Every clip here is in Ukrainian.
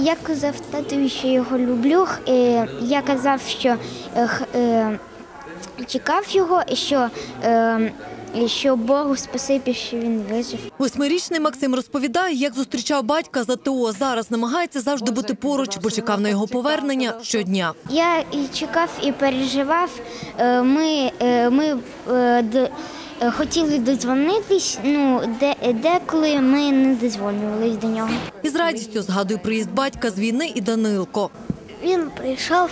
Я казав татові, що його люблю. Е, Я казав, що е, е, чекав його, що, що Богу спасибі, що він вижив. Восьмирічний Максим розповідає, як зустрічав батька за ТО. Зараз намагається завжди бути поруч, бо чекав на його повернення щодня. Я і чекав і переживав. Ми, ми хотіли дозвонитись, ну, де, деколи ми не дозвонювались до нього. І з радістю згадує приїзд батька з війни і Данилко. Він прийшов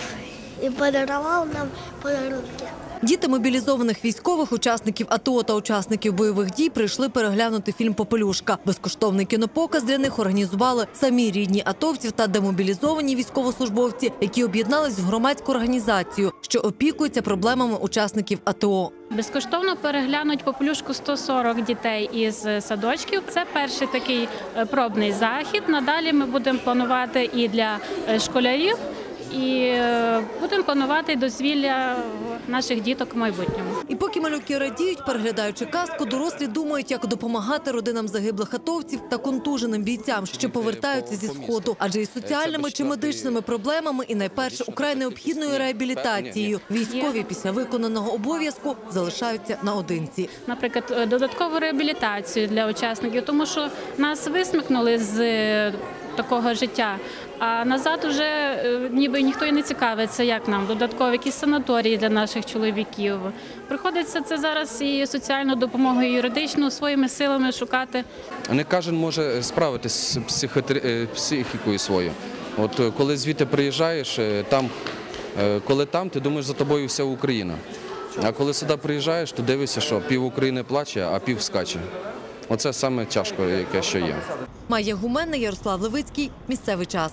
і подарував нам подарунки. Діти мобілізованих військових, учасників АТО та учасників бойових дій прийшли переглянути фільм Попелюшка. Безкоштовний кінопоказ для них організували самі рідні атовців та демобілізовані військовослужбовці, які об'єднались в громадську організацію, що опікується проблемами учасників АТО. Безкоштовно переглянуть попелюшку 140 дітей із садочків. Це перший такий е, пробний захід. Надалі ми будемо планувати і для е, школярів, і е, будемо планувати дозвілля наших діток в майбутньому. І поки малюки радіють, переглядаючи казку, дорослі думають, як допомагати родинам загиблих атовців та контуженим бійцям, що повертаються зі сходу, адже із соціальними чи медичними проблемами, і найперше украй необхідною реабілітацією. Військові після виконаного обов'язку залишаються наодинці. Наприклад, е, додаткову реабілітацію для учасників, тому що нас висмикнули з е, такого життя. А назад вже е, ніби ніхто і не цікавиться, як нам додаткові якісь санаторії для наших чоловіків. Приходиться це зараз і соціальну допомогу, і юридичну своїми силами шукати. Не кожен може справитися з е, психікою своєю. От е, коли звідти приїжджаєш, там, коли там, ти думаєш за тобою вся Україна. А коли сюди приїжджаєш, то дивишся, що пів України плаче, а пів скаче. Оце саме тяжко, яке що є. Майя Гуменна, Ярослав Левицький. Місцевий час.